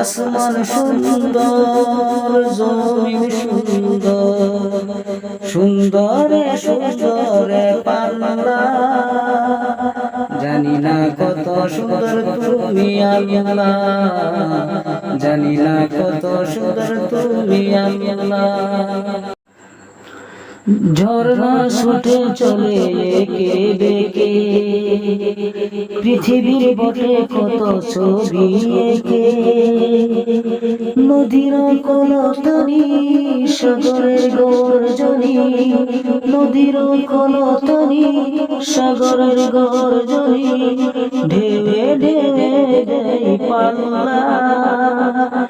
আসমান সুন্দর, জমিন সুন্দর, সুন্দরে সুন্দরে জানি না কত সুন্দর তুমি আল্লাহ, জানি না কত সুন্দর তুমি আল্লাহ। ঝর্ণা ছুটে চলে একে বেকে পৃথিবীর বটে কত ছবি একে। নদীর কলতনি, সাগরের গর্জনি। নদীর কলতনি, সাগরের গর্জনি। ঢেবে ঢেবে পাল্লা।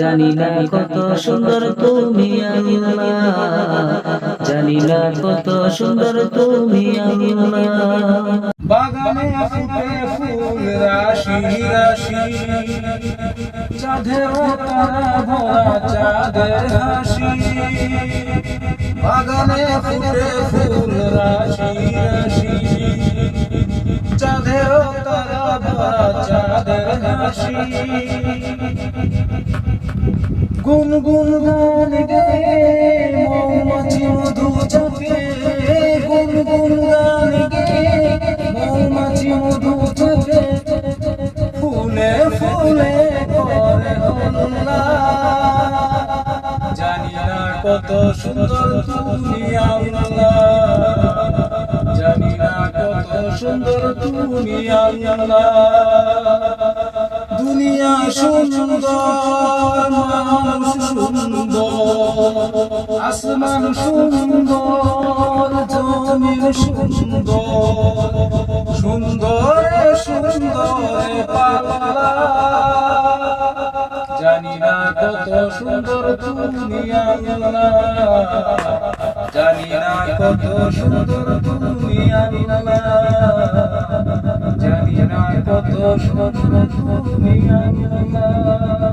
জানি না কত সুন্দর তুমি আল্লাহ। জানি না কত সুন্দর তুমি আল্লাহ। বাগানে ফুটে ফুল রাশি রাশি। চাঁদের তারা ভরা চাঁদের হাসি। বাগানে ফুটে ফুল রাশি রাশি। চাঁদের তারা ভরা চাঁদের হাসি। গুন গুন গান গায়ে, মৌমাছি মধু চাপে গুন গুন গান গেয়ে, মৌমাছি মধু চাপে ফুলে ফুলে করে জানি না কত সুন্দর তুমি আল্লাহ। জানি না কত সুন্দর তুমি আল্লাহ। দুনিয়া সুন্দর। আসমান সুন্দর, জমিন সুন্দর সুন্দর সুন্দর জানি না কত সুন্দর তুমি জানি না কত সুন্দর তুমি জানি না কত সুন্দর তুমি আল্লাহ